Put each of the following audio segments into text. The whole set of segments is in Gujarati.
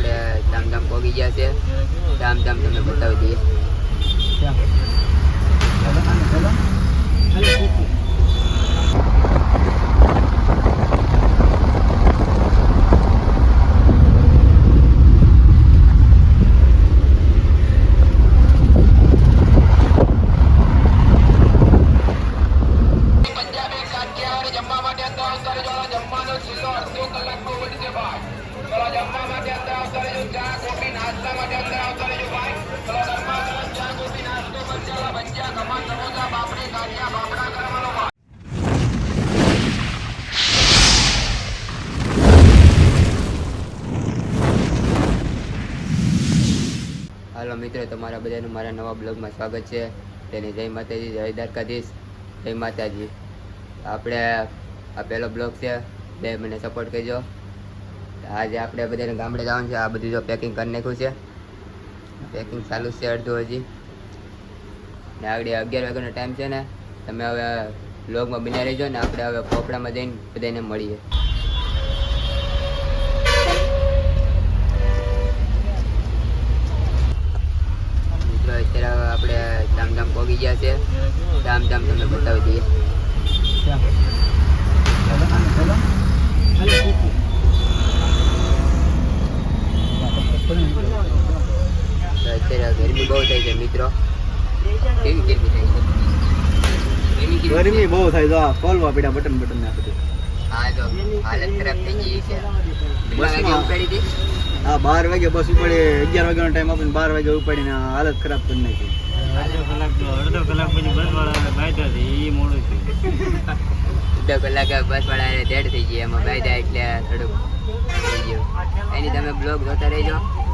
આપણે ધામધામ પહોંચી ગયા છે. ધામધામ તમને બતાવી દઈએ. હાલો મિત્રો, તમારા બધાનું મારા નવા બ્લોગમાં સ્વાગત છે. તેને જય માતાજી, જય દ્વારકાધીશ, જય માતાજી. આપણે આ પહેલો બ્લોગ છે. બે મને સપોર્ટ કરજો. આજે આપણે બધાને ગામડે જવાનું છે. આ બધું જો પેકિંગ કરી નાખ્યું છે. પેકિંગ ચાલુ છે અડધું હજી. ને આગળ અગિયાર વાગ્યાનો ટાઈમ છે ને, તમે હવે બ્લોગમાં બિના રહેજો ને આપણે હવે પોપડામાં જઈને બધાને મળીએ. અત્યારે આપણે ધામધામ પોગી ગયા છે. ધામધામ તમને બતાવી દઈએ તો અત્યારે ગરમી બહુ થાય છે મિત્રો. કેવી ગરમી થાય છે? ગરમી? બહુ થાય તો આ ખોલવા પડ્યા બટન બટન ના બધું. હા તો હાલત ખરાબ થઈ ગઈ છે. બસમાં. ઉપાડી હતી? આ બાર વાગે બસ ઉપાડે અગિયાર વાગ્યાનો ટાઈમ આપીને બાર વાગે ઉપાડીને આ હાલત ખરાબ કરી નાખી. અડધો કલાક તો અડધો કલાક પછી બસ વાળા બાંધ્યા છે એ મોડું છે. અડધો કલાક બસ વાળા ડેડ થઈ ગયા એમાં બાયદા એટલે થોડુંક થઈ ગયું. એની તમે બ્લોગ જોતા રહેજો.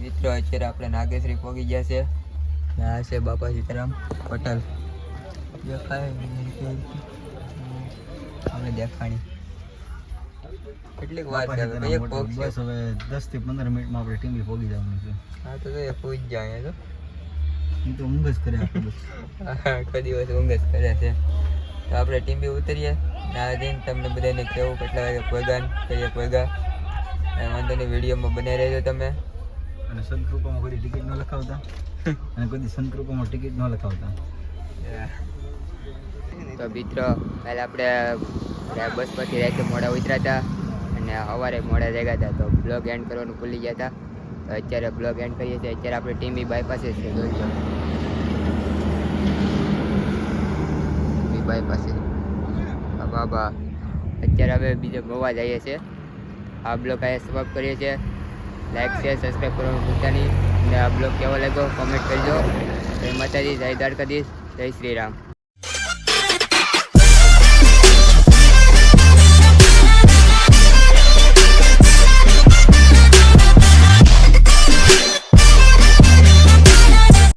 મિત્રો, અત્યારે આપણે નાગેશ્રી પહોંચી ગયા છે. આ છે બાપા સીતારામ પટેલ. દેખાય આપણે દેખાણી. કેટલીક વાર છે એક છે. બસ હવે 10 થી પંદર મિનિટમાં આપણે ટીમી પોગી જવાનું છે. હા તો એ પૂછ જાય તો. હું તો ઊંઘ જ કરે આખો દિવસ. ઊંઘ જ કરે છે. તો આપણે ટીમ ઉતરીએ. ના જઈને તમને બધાને કેવું કેટલા વાગે પોગાન કહીએ પોગા. વાંધો નહીં વિડીયોમાં બને રહેજો તમે. અને સંતકૃપામાં કોઈ ટિકિટ ન લખાવતા. અને કોઈ સંતકૃપામાં ટિકિટ ન લખાવતા. તો મિત્રો કાલે આપણે બસ પરથી રાતે મોડા ઉતર્યા હતા અને સવારે મોડા જગ્યા હતા. તો બ્લોગ એન્ડ કરવાનું ભૂલી ગયા હતા. તો અત્યારે બ્લોગ એન્ડ કરીએ છીએ. અત્યારે આપણે ટીમ બી બાયપાસે જ છે જોઈ લો. બાયપાસે બાબા અત્યારે હવે બીજો ગોવા જઈએ છીએ. આ બ્લોગ આ સમાપ્ત કરીએ છીએ. લાઈક શેર સબસ્ક્રાઈબ કરવાનું ભૂલતા નહીં. અને આ બ્લોગ કેવો લાગ્યો કોમેન્ટ કરજો. જય માતાજી જય દ્વારકાધીશ જય શ્રી રામ.